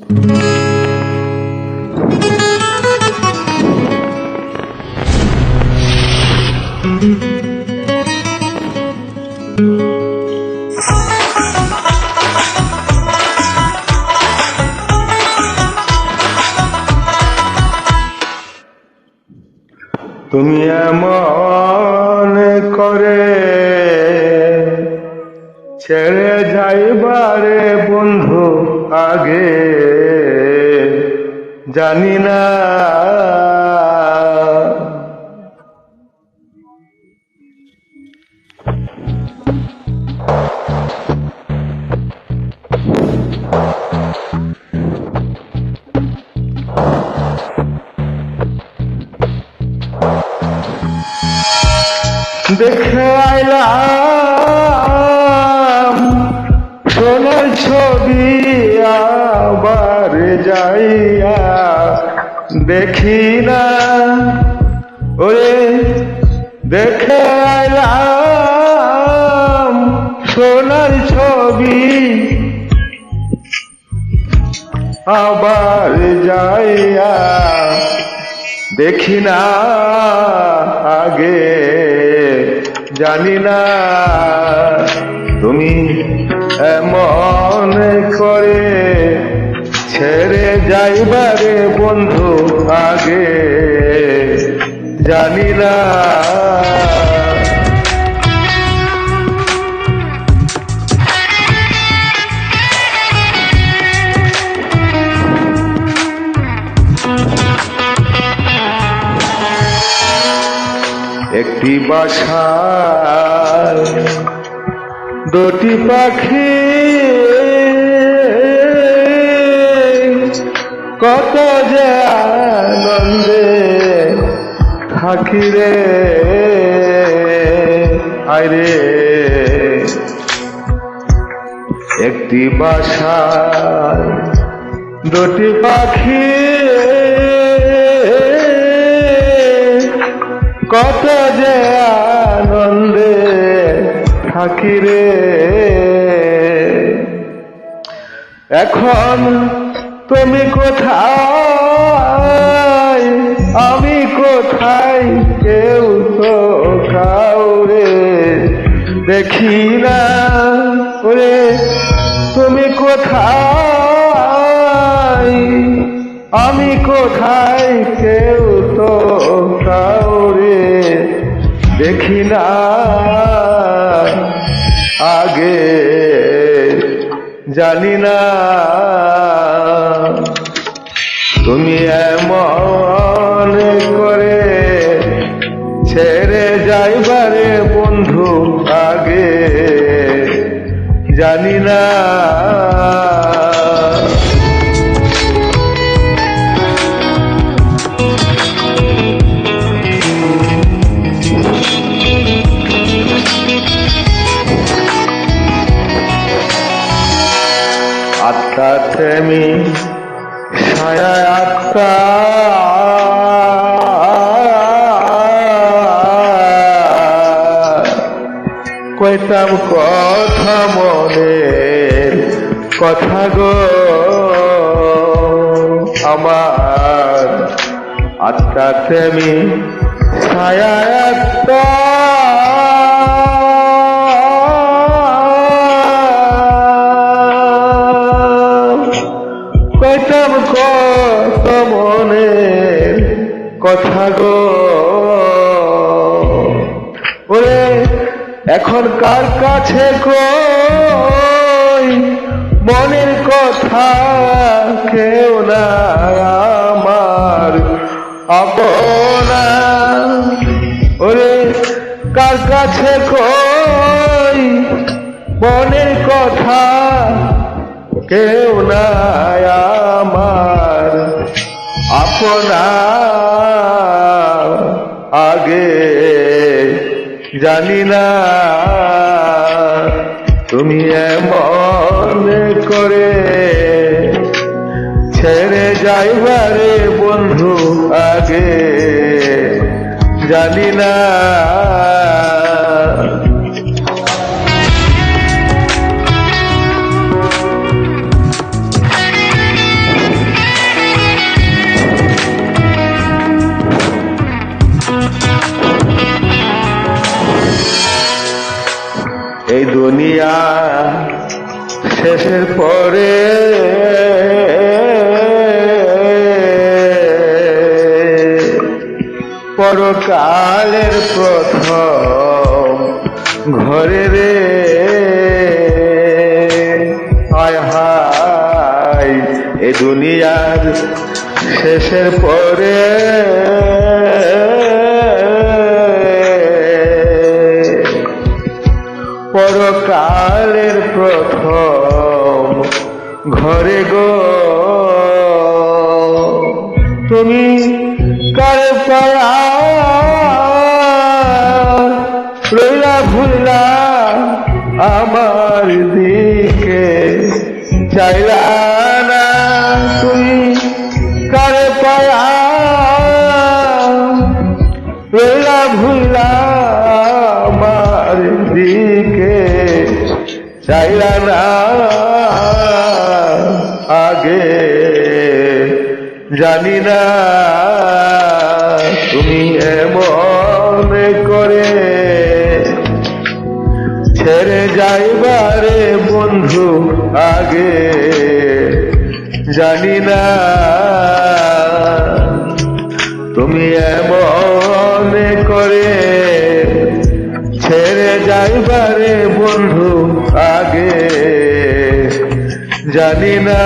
তুমি এমন করে ছেড়ে যাইবারে বন্ধু আগে। জানি না। দেখে আইলাম। দেখি না ওরে দেখে সোনার ছবি। আবার যাইয়া দেখি না আগে, জানি না তুমি এমন করে ছেড়ে যাইবারে বন্ধু আগে জানি না। একটি বাসায় দুটি পাখি কত যে আনন্দে থাকি রে একটি বাসায় দুটি পাখি। কত যে আনন্দে থাকি রে এখন তুমি কোথায়? আমি কোথায়? কেউ তো কাউরে দেখি না ওরে তুমি কোথায়? আমি কোথায়? কেউ তো কাউরে দেখি না। আগে জানি না। তুমি এমন করে ছেড়ে যাইবারে বন্ধু আগে জানি না। আত্মা থেমি কইতাম কথা মনের কথা গো। আমার আত্মা থেমি ছায়া কথা গো। ওরে, এখন কার কাছে কই? মনের কথা কেউ না আমার আপনা ওরে, কার কাছে কই? মনের কথা কেউ নাই আমার আপনা জানি না তুমি এমন করে ছেড়ে যাইবারে বন্ধু আগে। জানি না এই দুনিয়া শেষের পরে পরকালের প্রথম ঘরে রে। আয় হায় এ দুনিয়ার শেষের পরে গো। তুমি কার পায়া? রইলা ভুলা আমার দিকে। চাইলা না তুমি কার পায়া? রইলা ভুলা আমার দিকে। চাইলা না আগে। জানি না তুমি এমন করে ছেড়ে যাইবারে বন্ধু আগে। জানি না তুমি এমন করে জানি না।